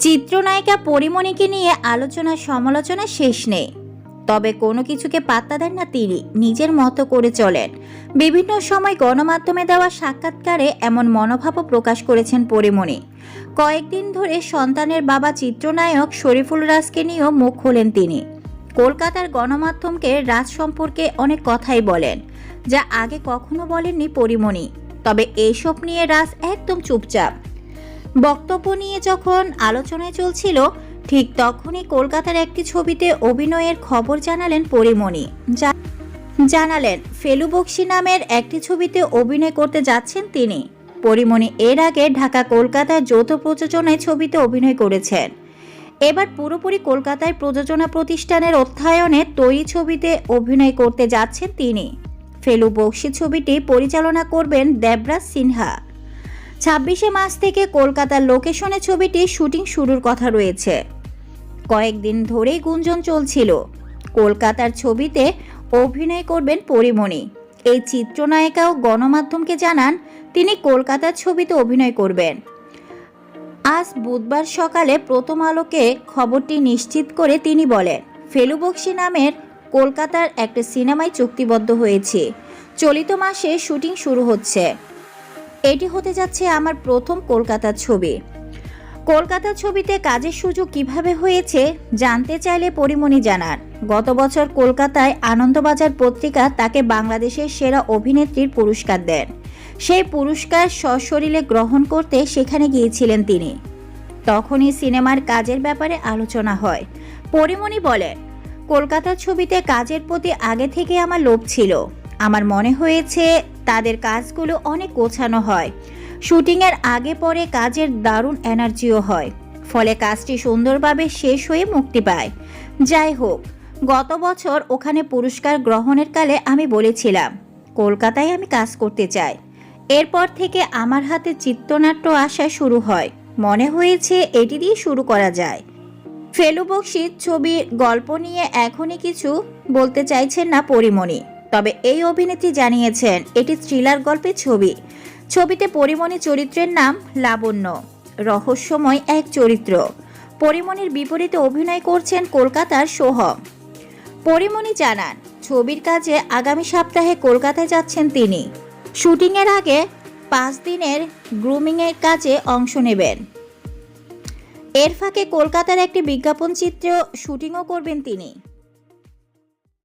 চিত্রনায়িকা পরিমণিকে নিয়ে আলোচনা সমালোচনা শেষ নেই। তবে কোনো কিছুকে পাত্তা দেন না তিনি, নিজের মতো করে চলেন। বিভিন্ন সময় গণমাধ্যমে দেওয়া সাক্ষাৎকারে এমন মনোভাবও প্রকাশ করেছেন পরিমণি। কয়েকদিন ধরে সন্তানের বাবা চিত্রনায়ক শরীফুল রাজকে নিয়েও মুখ খোলেন তিনি। কলকাতার গণমাধ্যমকে রাজ সম্পর্কে অনেক কথাই বলেন, যা আগে কখনো বলেননি পরিমণি। তবে এইসব নিয়ে রাজ একদম চুপচাপ। বক্তব্য নিয়ে যখন আলোচনায় চলছিল, ঠিক তখনই কলকাতার একটি ছবিতে অভিনয়ের খবর জানালেন পরিমণি। জানালেন, ফেলু বক্সি নামের একটি ছবিতে অভিনয় করতে যাচ্ছেন তিনি। পরিমণি এর আগে ঢাকা কলকাতার যৌথ প্রযোজনায় ছবিতে অভিনয় করেছেন। এবার পুরোপুরি কলকাতায় প্রযোজনা প্রতিষ্ঠানের অর্থায়নে তৈরি ছবিতে অভিনয় করতে যাচ্ছেন তিনি। ফেলু বক্সি ছবিটি পরিচালনা করবেন দেবরাজ সিনহা। ছাব্বিশে মার্চ থেকে কলকাতার লোকেশনে ছবিটি শুটিং শুরুর কথা রয়েছে। কয়েকদিন ধরেই গুঞ্জন চলছিল। কলকাতার ছবিতে অভিনয় করবেন পরিমণি। এই চিত্রনায়িকাও গণমাধ্যমকে জানান, তিনি কলকাতার ছবিতে অভিনয় করবেন। আজ বুধবার সকালে প্রথম আলোকে খবরটি নিশ্চিত করে তিনি বলেন ফেলু বক্সি নামের কলকাতার একটা সিনেমায় চুক্তিবদ্ধ হয়েছে। চলিত মাসে শুটিং শুরু হচ্ছে। এটি হতে যাচ্ছে আমার প্রথম কলকাতার ছবি। কলকাতার ছবিতে কাজের সুযোগ কীভাবে হয়েছে জানতে চাইলে পরিমণি জানান। গত বছর কলকাতায় আনন্দবাজার পত্রিকা তাকে বাংলাদেশের সেরা অভিনেত্রীর পুরস্কার দেন। সেই পুরস্কার সশরীরে গ্রহণ করতে সেখানে গিয়েছিলেন তিনি। তখনই সিনেমার কাজের ব্যাপারে আলোচনা হয়। পরিমণি বলেন কলকাতার ছবিতে কাজের প্রতি আগে থেকে আমার লোভ ছিল। আমার মনে হয়েছে তাদের কাজগুলো অনেক গোছানো হয়। শুটিংয়ের আগে পরে কাজের দারুণ এনার্জিও হয়। ফলে কাজটি সুন্দরভাবে শেষ হয়ে মুক্তি পায়। যাই হোক, গত বছর ওখানে পুরস্কার গ্রহণের কালে আমি বলেছিলাম, কলকাতায় আমি কাজ করতে চাই। এরপর থেকে আমার হাতে চিত্রনাট্য আসা শুরু হয়। মনে হয়েছে এটি দিয়ে শুরু করা যায়। ফেলু বক্সির ছবির গল্প নিয়ে এখনই কিছু বলতে চাইছেন না পরিমণি। তবে এই অভিনেত্রী জানিয়েছেন, এটি থ্রিলার গল্পের ছবি। ছবিতে পরিমণি চরিত্রের নাম লাবণ্য। রহস্যময় এক চরিত্র। পরিমণির বিপরীতে অভিনয় করছেন কলকাতার সোহম। পরিমণি জানান, ছবির কাজে আগামী সপ্তাহে কলকাতায় যাচ্ছেন তিনি। শুটিংয়ের আগে পাঁচ দিনের গ্রুমিংয়ের কাজে অংশ নেবেন। এর ফাঁকে কলকাতার একটি বিজ্ঞাপন চিত্র শুটিংও করবেন তিনি।